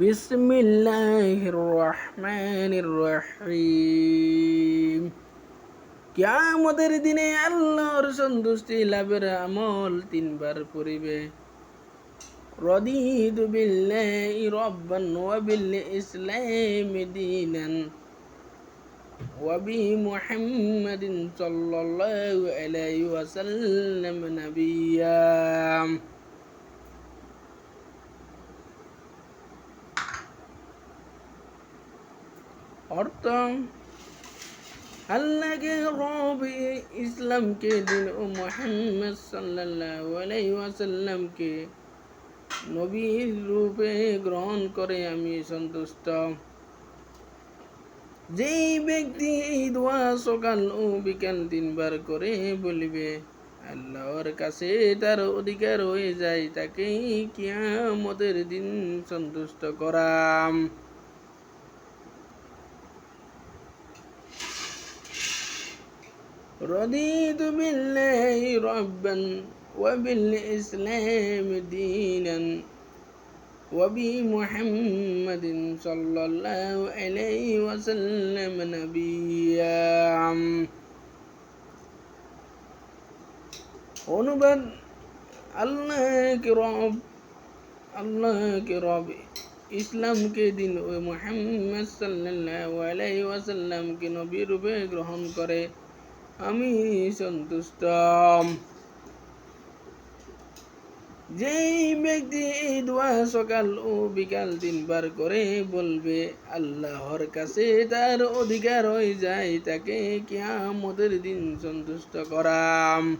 بسم الله الرحمن الرحيم কিয়ামতের দিনে আল্লাহর সন্তুষ্টি লাভের আমল তিনবার পড়িবে রদিতু বিল্লাহি রব্বান ওয়া বিল ইসলাম দীনান ওয়া বি মুহাম্মাদিন সাল্লাল্লাহু আলাইহি ওয়াসাল্লাম নাবিয়্যা অর্থ আল্লাহকে রব ইসলামকে দিন ও মোহাম্মদ সাল্লাল্লাহু আলাইহি ওয়াসাল্লামকে। নবীর রূপে গ্রহণ করে আমি সন্তুষ্ট। যেই ব্যক্তি এই দোয়া সকাল ও বিকাল তিনবার করে বলিবে, আল্লাহর কাছে তার অধিকার হয়ে যায় তাকে কিয়ামতের দিন সন্তুষ্ট করাম। رضيت بالله ربا وبالإسلام دينا وبمحمد صلى الله عليه وسلم نبيا অনুবাদ আল্লাহকে রব আল্লাহকে রব ইসলামকে দিন ও মোহাম্মদ সাল্লাল্লাহু আলাইহি ওয়াসাল্লামকে নবী রূপে গ্রহণ করে আমি সন্তুষ্ট। যেই ব্যক্তি এই দোয়া সকাল ও বিকাল তিনবার করে বলবে, আল্লাহর কাছে তার অধিকার হয়ে যায়, তাকে কিয়ামতের দিন সন্তুষ্ট করাম।